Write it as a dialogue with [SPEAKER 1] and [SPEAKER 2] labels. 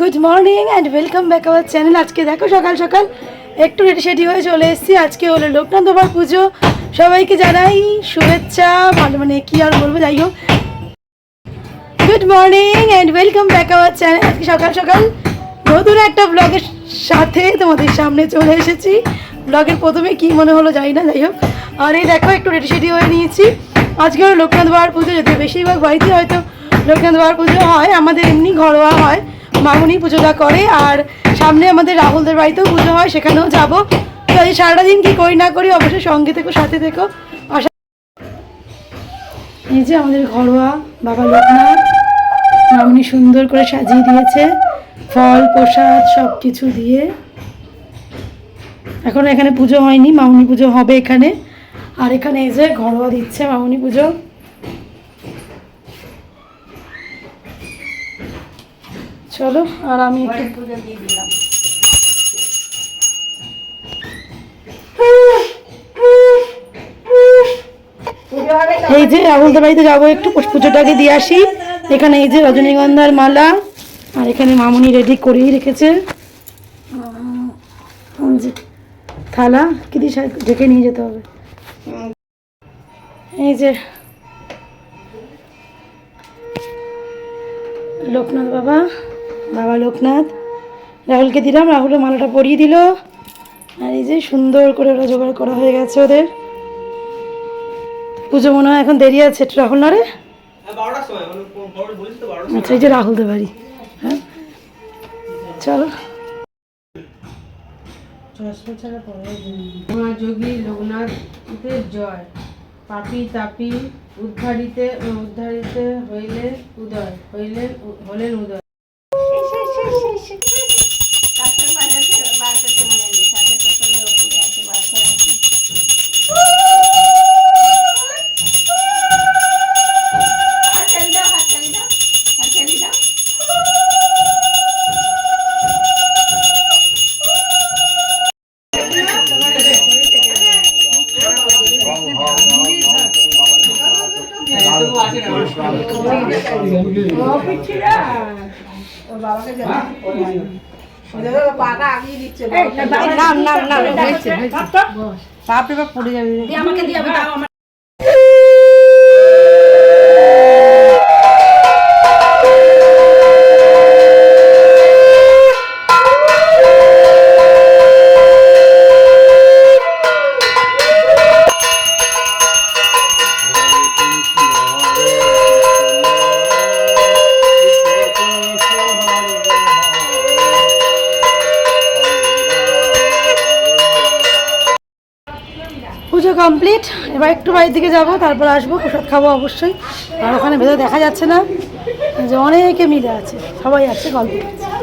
[SPEAKER 1] Good morning and welcome back our channel আজকে দেখো সকাল সকাল একটু রেডি সেডি হয়ে চলে এসেছি। আজকে হলো লোকনাথ বাবার পুজো। সবাইকে জানাই শুভেচ্ছা ভালো মানে কি আর বলব, যাই হোক। Good morning and welcome back our channel আজকে সকাল সকাল নতুন একটা ব্লগের সাথে তোমাদের সামনে চলে এসেছি। ব্লগের প্রথমে কি মনে হলো জানি না, যাই হোক। আর এই দেখো, একটু রেডি সেডি হয়ে নিয়েছি। আজকে হলো লোকনাথ বাবার পুজো যদি বেশিরভাগ বাড়িতে হয়তো লোকনাথ বাবার পুজো হয়, আমাদের এমনি ঘরোয়া হয়। মামুনি পুজোটা করে, আর সামনে আমাদের রাহুলদের বাড়িতেও পুজো হয়, সেখানেও যাব। তো এই সারাটা দিন কি করি না করি, অবশ্যই সঙ্গে থেকো, সাথে থেকো। আশা এই যে আমাদের ঘরোয়া বাবা লোকনাথ, মামনি সুন্দর করে সাজিয়ে দিয়েছে, ফল, প্রসাদ সব কিছু দিয়ে। এখন এখানে পুজো হয়নি, মামনি পুজো হবে এখানে। আর এখানে এই যে ঘরোয়া দিচ্ছে মামনি পুজো। চলো আর আমি একটু
[SPEAKER 2] এই যে
[SPEAKER 1] রাহুলদের বাড়িতে যাব একটু পুজোটাকে দিয়ে আসি। এখানে এই যে রজনীগন্ধার মালা আর এখানে মামুনি রেডি করেই রেখেছে। থালা কি দিয়ে ঢেকে নিয়ে যেতে হবে। এই যে লোকনাথ বাবা বাবা লোকনাথ রাহুলকে দিলাম রাহুলের মালাটা পরিয়ে দিল। আর এই যে সুন্দর করে ওরা জোগাড় করা হয়ে গেছে ওদের। পুজো মনে হয় এখন দেরি আছে একটু রাহুল না রে? আচ্ছা এই যে রাহুলদের বাড়ি। হ্যাঁ? চলো।
[SPEAKER 3] মহাযোগী লোকনাথের জয়। পাপি তাপি উদ্ধারিতে উদ্ধারিতে হইলেন উদয় হইলেন হলেন উদয়।
[SPEAKER 2] গাছের পাশে বাসের তো মনে নেই গাছের তো সঙ্গে উপরে আছে বাসের Oh, picture up. নাম নাম নাম হয়েছে
[SPEAKER 3] বাপরে বাপ পড়ে
[SPEAKER 1] পুজো কমপ্লিট এবার একটু বাড়ির দিকে যাব, তারপর আসব, প্রসাদ খাব অবশ্যই। আর ওখানে ভেতরে দেখা যাচ্ছে না। যে অনেকে মিলে আছে, সবাই আছে, গল্প করছে।